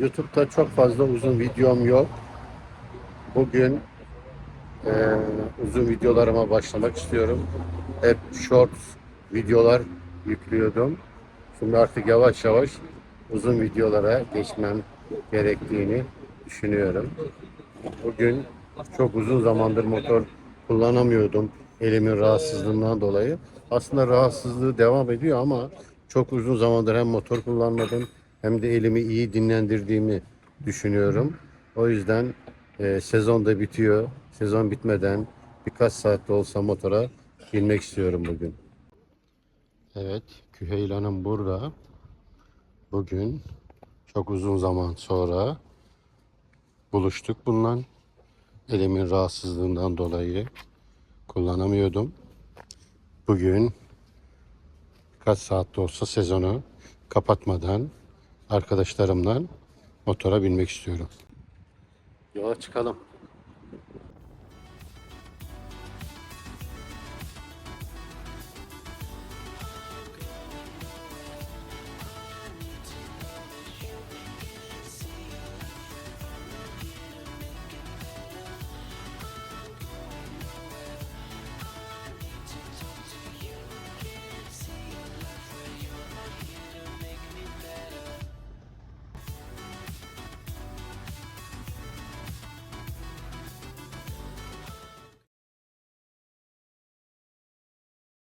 YouTube'da çok fazla uzun videom yok. Bugün eee, uzun videolarıma başlamak istiyorum. Hep short videolar yüklüyordum. Şimdi artık yavaş yavaş uzun videolara geçmem gerektiğini düşünüyorum. Bugün çok uzun zamandır motor kullanamıyordum elimin rahatsızlığından dolayı. Aslında rahatsızlığı devam ediyor ama çok uzun zamandır hem motor kullanmadım hem de elimi iyi dinlendirdiğimi düşünüyorum. O yüzden e, sezon da bitiyor. Sezon bitmeden birkaç saatte olsa motora binmek istiyorum bugün. Evet, Küheylan'ım burada. Bugün çok uzun zaman sonra buluştuk bununla. Elimin rahatsızlığından dolayı kullanamıyordum. Bugün kaç saatte olsa sezonu kapatmadan arkadaşlarımla motora binmek istiyorum. Yola çıkalım.